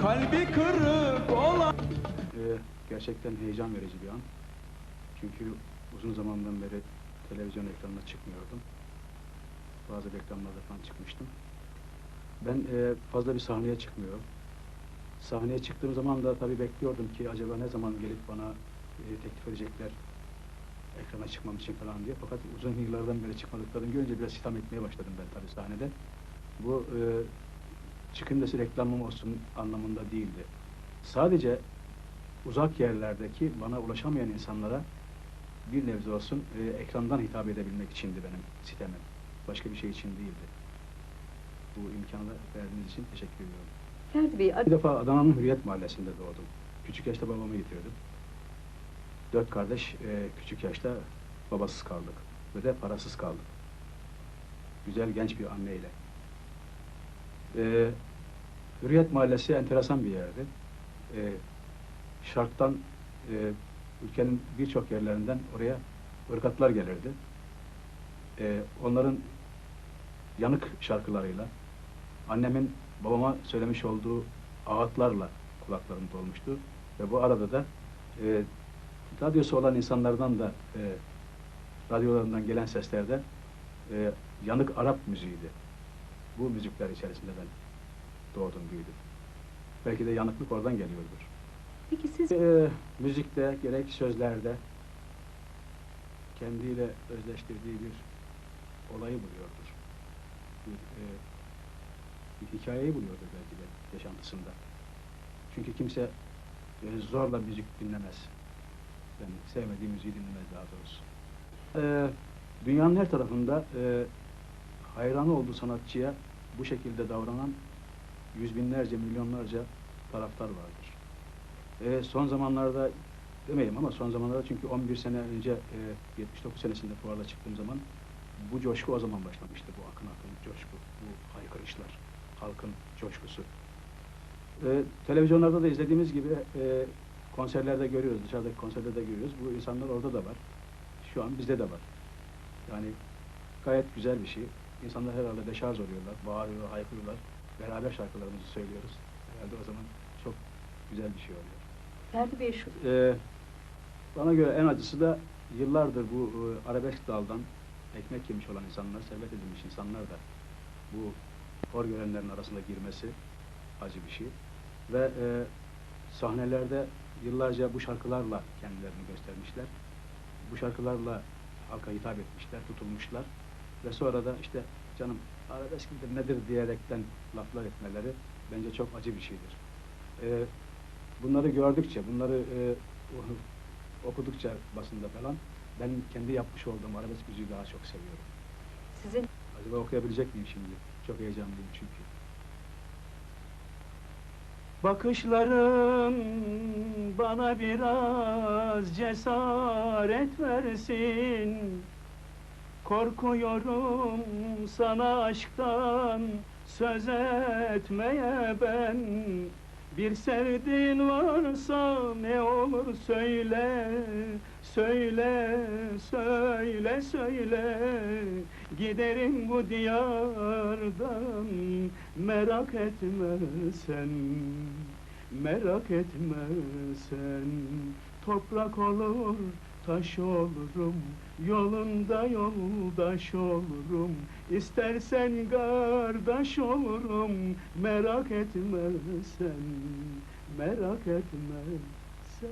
kalbi kırık olan Ee, gerçekten heyecan verici bir an. Çünkü uzun zamandan beri televizyon ekranına çıkmıyordum. Bazı reklamlarda falan çıkmıştım. Ben e, fazla bir sahneye çıkmıyorum. Sahneye çıktığım zaman da tabii bekliyordum ki acaba ne zaman gelip bana e, teklif edecekler ekrana çıkmam için falan diye. Fakat uzun yıllardan beri çıkmadıklarını görünce biraz sitem etmeye başladım ben tabii sahnede. Bu e, çıkın desi reklamım olsun anlamında değildi. Sadece uzak yerlerdeki bana ulaşamayan insanlara bir nebze olsun e, ekrandan hitap edebilmek içindi benim sitemim. Başka bir şey için değildi. Bu imkanı verdiğiniz için teşekkür ediyorum. Ferdi Bey, Bir defa Adana'nın Hürriyet Mahallesi'nde doğdum. Küçük yaşta babamı yitirdim. Dört kardeş e, küçük yaşta babasız kaldık. Ve de parasız kaldık. Güzel genç bir anneyle. E, Hürriyet Mahallesi enteresan bir yerdi. E, şarktan e, ülkenin birçok yerlerinden oraya ırgatlar gelirdi. E, onların yanık şarkılarıyla, annemin babama söylemiş olduğu ağıtlarla kulaklarım dolmuştu. Ve bu arada da e, radyosu olan insanlardan da e, radyolarından gelen seslerde e, yanık Arap müziğiydi. Bu müzikler içerisinde ben doğdum, büyüdüm. Belki de yanıklık oradan geliyordur. peki siz E, müzikte gerek sözlerde kendiyle özleştirdiği bir olayı buluyordur. Bir, e, bir hikayeyi buluyordur belki de yaşantısında. Çünkü kimse e, zorla müzik dinlemez. Yani sevmediği müziği dinlemez daha doğrusu. E, dünyanın her tarafında e, hayranı olduğu sanatçıya bu şekilde davranan yüz binlerce, milyonlarca taraftar vardır. E, son zamanlarda demeyeyim ama son zamanlarda çünkü 11 sene önce e, 79 senesinde fuarda çıktığım zaman bu coşku o zaman başlamıştı. Bu akın akın coşku, bu haykırışlar, halkın coşkusu. E, televizyonlarda da izlediğimiz gibi e, konserlerde görüyoruz, dışarıdaki konserlerde görüyoruz. Bu insanlar orada da var. Şu an bizde de var. Yani gayet güzel bir şey. İnsanlar herhalde deşarj oluyorlar, bağırıyor, haykırıyorlar. Beraber şarkılarımızı söylüyoruz. Herhalde o zaman çok güzel bir şey oluyor. Ferdi Bey şu Ee, bana göre en acısı da yıllardır bu e, arabesk daldan ekmek yemiş olan insanlar, servet edilmiş insanlar da bu hor görenlerin arasında girmesi acı bir şey. Ve e, sahnelerde yıllarca bu şarkılarla kendilerini göstermişler. Bu şarkılarla halka hitap etmişler, tutulmuşlar. Ve sonra da işte canım arabesk midir nedir diyerekten laflar etmeleri bence çok acı bir şeydir. Ee, bunları gördükçe, bunları e, okudukça basında falan ben kendi yapmış olduğum arabesk müziği daha çok seviyorum. sizin Acaba okuyabilecek miyim şimdi? Çok heyecanlıyım çünkü. Bakışların bana biraz cesaret versin Korkuyorum sana aşktan söz etmeye ben. Bir sevdiğin varsa ne olur söyle Söyle, söyle, söyle. Giderim bu diyardan Merak etme sen Merak etme sen. Toprak olur, taş olurum Yolunda yoldaş olurum. İstersen kardeş olurum Merak etme sen Merak etme sen